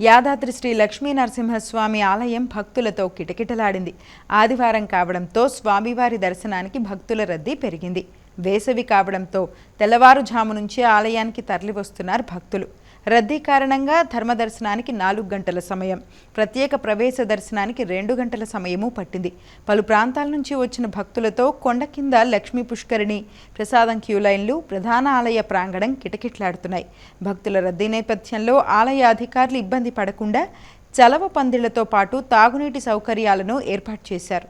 యాదాద్రి శ్రీ లక్ష్మీ నరసింహస్వామి ఆలయం భక్తులతో కిటకిటలాడింది. ఆదివారం కావడంతో స్వామివారి దర్శనానికి భక్తుల రద్దీ పెరిగింది. వేసవి కావడంతో తెల్లవారుజాము నుంచి ఆలయానికి తరలివస్తున్నారు భక్తులు. రద్దీ కారణంగా ధర్మ దర్శనానికి నాలుగు గంటల సమయం ప్రత్యేక ప్రవేశ దర్శనానికి రెండు గంటల సమయము పట్టింది. పలు ప్రాంతాల నుంచి వచ్చిన భక్తులతో కొండ కింద లక్ష్మీ పుష్కరిణి ప్రసాదం క్యూ లైన్లు ప్రధాన ఆలయ ప్రాంగణం కిటకిట్లాడుతున్నాయి. భక్తుల రద్దీ నేపథ్యంలో ఆలయ అధికారులు ఇబ్బంది పడకుండా చలవ పందిళ్ళతో పాటు తాగునీటి సౌకర్యాలను ఏర్పాటు చేశారు.